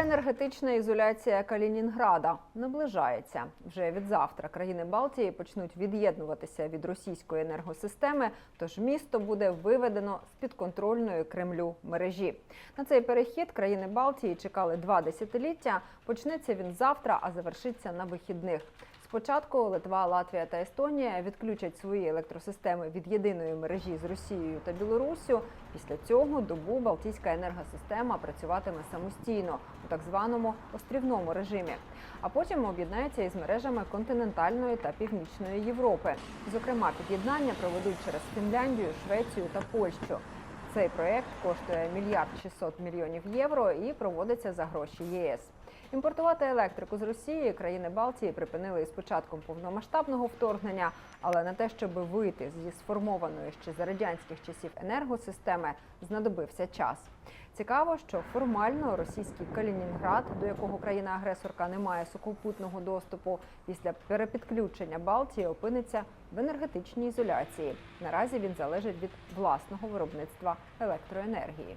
Енергетична ізоляція Калінінграда наближається. Вже від завтра країни Балтії почнуть від'єднуватися від російської енергосистеми, тож місто буде виведено з підконтрольної Кремлю мережі. На цей перехід країни Балтії чекали два десятиліття. Почнеться він завтра, а завершиться на вихідних. Спочатку Литва, Латвія та Естонія відключать свої електросистеми від єдиної мережі з Росією та Білоруссю. Після цього добу Балтійська енергосистема працюватиме самостійно у так званому острівному режимі, а потім об'єднається із мережами континентальної та північної Європи. Зокрема, під'єднання проведуть через Фінляндію, Швецію та Польщу. Цей проект коштує мільярд 600 мільйонів євро і проводиться за гроші ЄС. Імпортувати електрику з Росії країни Балтії припинили із початком повномасштабного вторгнення, але на те, щоб вийти зі сформованої ще за радянських часів енергосистеми, знадобився час. Цікаво, що формально російський Калінінград, до якого країна-агресорка не має сухопутного доступу, після перепідключення Балтії опиниться в енергетичній ізоляції. Наразі він залежить від власного виробництва електроенергії.